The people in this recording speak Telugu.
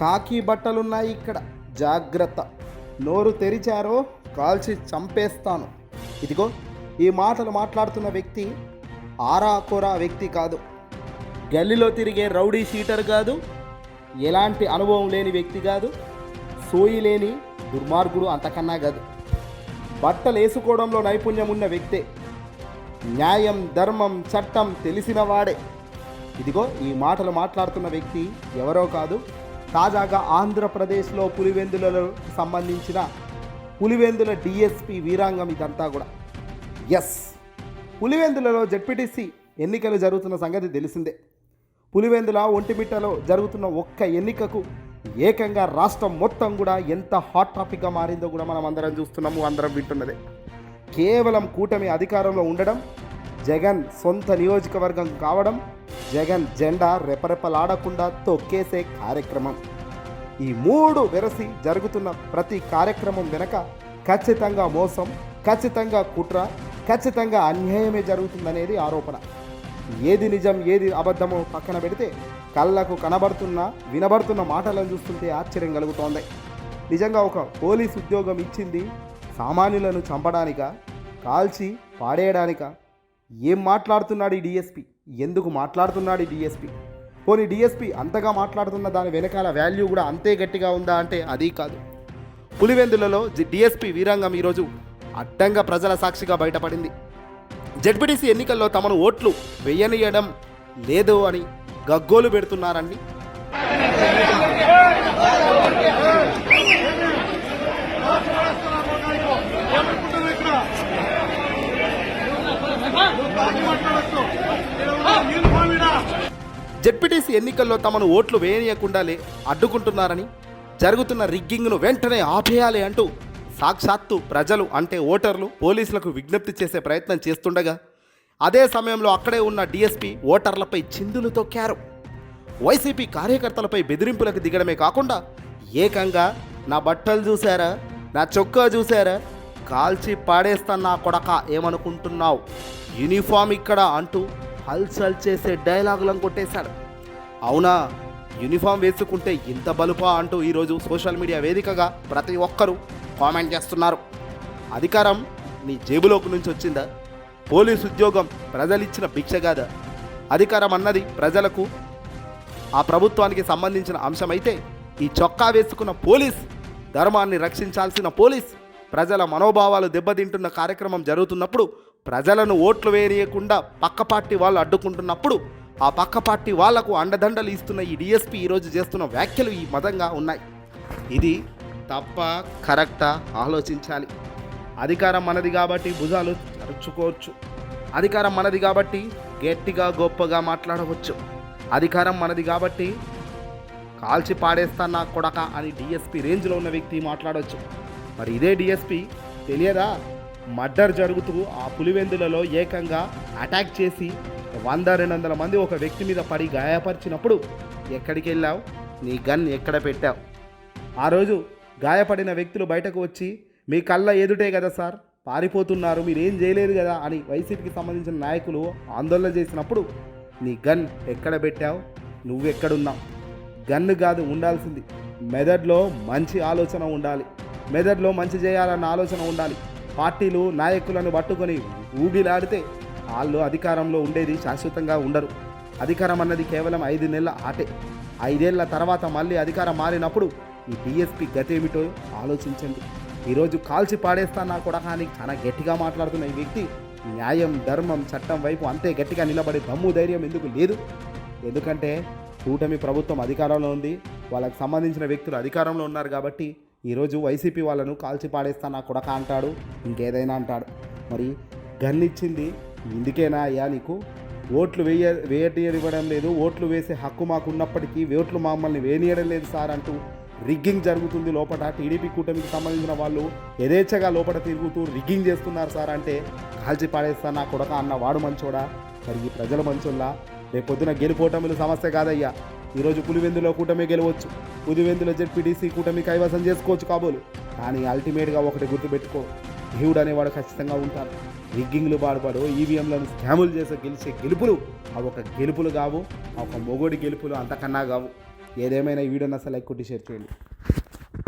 కాకి బట్టలున్నాయి ఇక్కడ. జాగ్రత్త. నోరు తెరిచారో కాల్చి చంపేస్తాను. ఇదిగో ఈ మాటలు మాట్లాడుతున్న వ్యక్తి ఆరాకోరా వ్యక్తి కాదు. గల్లీలో తిరిగే రౌడీ షీటర్ కాదు. ఎలాంటి అనుభవం లేని వ్యక్తి కాదు. సోయి లేని దుర్మార్గుడు అంతకన్నా కాదు. బట్టలు వేసుకోవడంలో నైపుణ్యం ఉన్న వ్యక్తే. న్యాయం ధర్మం చట్టం తెలిసిన వాడే. ఇదిగో ఈ మాటలు మాట్లాడుతున్న వ్యక్తి ఎవరో కాదు. తాజాగా ఆంధ్రప్రదేశ్లో పులివెందులలో సంబంధించిన పులివెందుల డిఎస్పి వీరాంగం ఇదంతా కూడా. ఎస్ పులివెందులలో జడ్పీటీసీ ఎన్నికలు జరుగుతున్న సంగతి తెలిసిందే. పులివెందుల ఒంటిమిట్టలో జరుగుతున్న ఒక్క ఎన్నికకు ఏకంగా రాష్ట్రం మొత్తం కూడా ఎంత హాట్ టాపిక్గా మారిందో కూడా మనం అందరం చూస్తున్నాము అందరం వింటున్నదే. కేవలం కూటమి అధికారంలో ఉండడం జగన్ సొంత నియోజకవర్గం కావడం జగన్ జెండా రెపరెపలాడకుండా తొక్కేసే కార్యక్రమం. ఈ మూడు వెరసి జరుగుతున్న ప్రతి కార్యక్రమం వెనక ఖచ్చితంగా మోసం ఖచ్చితంగా కుట్ర ఖచ్చితంగా అన్యాయమే జరుగుతుందనేది ఆరోపణ. ఏది నిజం ఏది అబద్ధమో పక్కన పెడితే కళ్ళకు కనబడుతున్న వినబడుతున్న మాటలను చూస్తుంటే ఆశ్చర్యం కలుగుతోంది. నిజంగా ఒక పోలీస్ ఉద్యోగం ఇచ్చింది సామాన్యులను చంపడానిక కాల్చి పాడేయడానిక? ఏం మాట్లాడుతున్నాడు ఈ డిఎస్పీ? ఎందుకు మాట్లాడుతున్నాడు ఈ డిఎస్పి? పోనీ డిఎస్పి అంతగా మాట్లాడుతున్న దాని వెనకాల వాల్యూ కూడా అంతే గట్టిగా ఉందా అంటే అది కాదు. పులివెందులలో డిఎస్పి వీరంగం ఈరోజు అడ్డంగా ప్రజల సాక్షిగా బయటపడింది. జడ్పీటీసీ ఎన్నికల్లో తమను ఓట్లు వెయ్యనియడం లేదు అని గగ్గోలు పెడుతున్నారని జడ్పీటీసీ ఎన్నికల్లో తమను ఓట్లు వేయనీయకుండా లే అడ్డుకుంటున్నారని జరుగుతున్న రిగ్గింగ్ను వెంటనే ఆపేయాలి అంటూ సాక్షాత్తు ప్రజలు అంటే ఓటర్లు పోలీసులకు విజ్ఞప్తి చేసే ప్రయత్నం చేస్తుండగా అదే సమయంలో అక్కడే ఉన్న డీఎస్పీ ఓటర్లపై చిందులు తొక్కారు. వైసీపీ కార్యకర్తలపై బెదిరింపులకు దిగడమే కాకుండా ఏకంగా నా బట్టలు చూసారా నా చొక్కా చూసారా కాల్చి పాడేస్తాను నా కొడక ఏమనుకుంటున్నావు? యూనిఫామ్ ఇక్కడ అంటూ హల్చల్ చేసే డైలాగులను కొట్టేశాడు. అవునా? యూనిఫామ్ వేసుకుంటే ఇంత బలుపా అంటూ ఈరోజు సోషల్ మీడియా వేదికగా ప్రతి ఒక్కరూ కామెంట్ చేస్తున్నారు. అధికారం నీ జేబులోకి నుంచి వచ్చిందా? పోలీస్ ఉద్యోగం ప్రజలిచ్చిన భిక్ష కాదా? అధికారం అన్నది ప్రజలకు ఆ ప్రభుత్వానికి సంబంధించిన అంశమైతే ఈ చొక్కా వేసుకున్న పోలీస్ ధర్మాన్ని రక్షించాల్సిన పోలీస్ ప్రజల మనోభావాలు దెబ్బతింటున్న కార్యక్రమం జరుగుతున్నప్పుడు ప్రజలను ఓట్లు వేయకుండా పక్క పార్టీ వాళ్ళు అడ్డుకుంటున్నప్పుడు ఆ పక్క పార్టీ వాళ్ళకు అండదండలు ఇస్తున్న ఈ డిఎస్పీ ఈరోజు చేస్తున్న వ్యాఖ్యలు ఈ మతంగా ఉన్నాయి. ఇది తప్ప కరెక్టా? ఆలోచించాలి. అధికారం మనది కాబట్టి భుజాలు తరుచుకోవచ్చు అధికారం మనది కాబట్టి గట్టిగా గొప్పగా మాట్లాడవచ్చు. అధికారం మనది కాబట్టి కాల్చి పాడేస్తా నా కొడక అని డిఎస్పీ రేంజ్లో ఉన్న వ్యక్తి మాట్లాడవచ్చు మరి ఇదే డిఎస్పీ తెలియదా? మర్డర్ జరుగుతూ ఆ పులివెందులలో ఏకంగా అటాక్ చేసి వంద రెండు వందల మంది ఒక వ్యక్తి మీద పడి గాయపరిచినప్పుడు ఎక్కడికి వెళ్ళావు? నీ గన్ ఎక్కడ పెట్టావు? ఆ రోజు గాయపడిన వ్యక్తులు బయటకు వచ్చి మీ కళ్ళ ఎదుటే కదా సార్ పారిపోతున్నారు మీరేం చేయలేదు కదా అని వైసీపీకి సంబంధించిన నాయకులు ఆందోళన చేసినప్పుడు నీ గన్ ఎక్కడ పెట్టావు? నువ్వెక్కడున్నావు? గన్ను కాదు ఉండాల్సింది. మెదడులో మంచి ఆలోచన ఉండాలి. మెదడులో మంచి చేయాలన్న ఆలోచన ఉండాలి. పార్టీలు నాయకులను పట్టుకొని ఊగిలాడితే వాళ్ళు అధికారంలో ఉండేది శాశ్వతంగా ఉండరు. అధికారం అన్నది కేవలం ఐదు నెలల ఆటే. ఐదేళ్ళ తర్వాత మళ్ళీ అధికారం మారినప్పుడు ఈ డిఎస్పి గతేమిటో ఆలోచించండి. ఈరోజు కాల్చి పాడేస్తానా కూడా కానీ చాలా గట్టిగా మాట్లాడుతున్న ఈ వ్యక్తి న్యాయం ధర్మం చట్టం వైపు అంతే గట్టిగా నిలబడే దమ్ము ధైర్యం ఎందుకు లేదు? ఎందుకంటే కూటమి ప్రభుత్వం అధికారంలో ఉంది. వాళ్ళకి సంబంధించిన వ్యక్తులు అధికారంలో ఉన్నారు కాబట్టి ఈరోజు వైసీపీ వాళ్ళను కాల్చి పాడేస్తానా కొడక అంటాడు ఇంకేదైనా అంటాడు. మరి గన్ ఇచ్చింది ఇందుకేనా అయ్యా నీకు? ఓట్లు వేయ వేయనివ్వడం లేదు ఓట్లు వేసే హక్కు మాకు ఉన్నప్పటికీ ఓట్లు మమ్మల్ని వేయనీయడం లేదు సార్ అంటూ రిగ్గింగ్ జరుగుతుంది లోపల టీడీపీ కూటమికి సంబంధించిన వాళ్ళు యథేచ్ఛగా లోపల తిరుగుతూ రిగ్గింగ్ చేస్తున్నారు సార్ అంటే కాల్చి పాడేస్తా నా కొడక అన్న వాడు మంచోడా? మరి ఈ ప్రజల మంచోళ్ళ? రేపొద్దున గెలుపోటములు సమస్య కాదయ్యా. ఈరోజు పులివెందులో కూటమి గెలవచ్చు. పులివెందులో జెడ్పీటీసీ కూటమి కైవసం చేసుకోవచ్చు కాబోలు. కానీ అల్టిమేట్గా ఒకటి గుర్తుపెట్టుకో. దేవుడు అనేవాడు ఖచ్చితంగా ఉంటారు రిగ్గింగ్లు బాడుపాడు ఈవీఎంలను స్కాములు చేసే గెలిచే గెలుపులు అవి ఒక గెలుపులు కావు ఒక మొగోడి గెలుపులు అంతకన్నా కావు. ఏదేమైనా ఈ వీడియోని అసలు లైక్ కొట్టి షేర్ చేయండి.